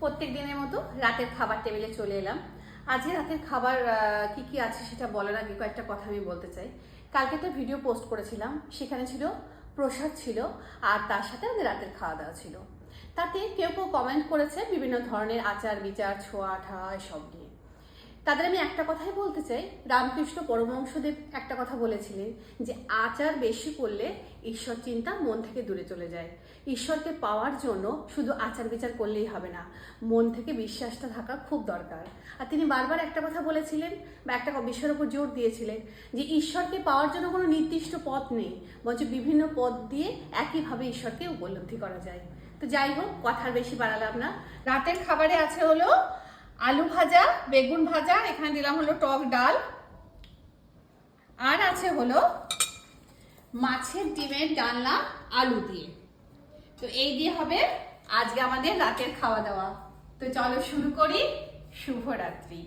প্রত্যেক দিনের মতো রাতের খাবার টেবিলে চলে এলাম। আজকে রাতের খাবার কি কি আছে সেটা বলার আগে কয়েকটা কথা আমি বলতে চাই। কালকে তো ভিডিও পোস্ট করেছিলাম, সেখানে ছিল প্রসাদ ছিল আর তার সাথে আমাদের রাতের খাওয়া দাওয়া ছিল। তাতে কেউ কেউ কমেন্ট করেছে বিভিন্ন ধরনের আচার বিচার ছোঁয়া ঠা এসব নিয়ে। তাদের আমি একটা কথাই বলতে চাই। রামকৃষ্ণ পরমহংসদেব একটা কথা বলেছিলেন যে, আচার বেশি করলে ঈশ্বর চিন্তা মন থেকে দূরে চলে যায়। ঈশ্বরকে পাওয়ার জন্য শুধু আচার বিচার করলেই হবে না, মন থেকে বিশ্বাসটা থাকা খুব দরকার। আর তিনি বারবার একটা কথা বলেছিলেন বা একটা বিষয়ের উপর জোর দিয়েছিলেন যে, ঈশ্বরকে পাওয়ার জন্য কোনো নির্দিষ্ট পথ নেই, বরঞ্চ বিভিন্ন পথ দিয়ে একইভাবে ঈশ্বরকে উপলব্ধি করা যায়। তো যাই হোক, কথার বেশি বাড়ালাম না। রাতের খাবারে আছে হলো আলু ভাজা, বেগুন ভাজা, এখানে দিলাম হলো টক ডাল। আর আছে হলো মাছের ডিমের ডালনা আলু দিয়ে। তো এই দিয়ে হবে আজকে আমাদের রাতের খাওয়া দাওয়া। তো চলো শুরু করি। শুভরাত্রি।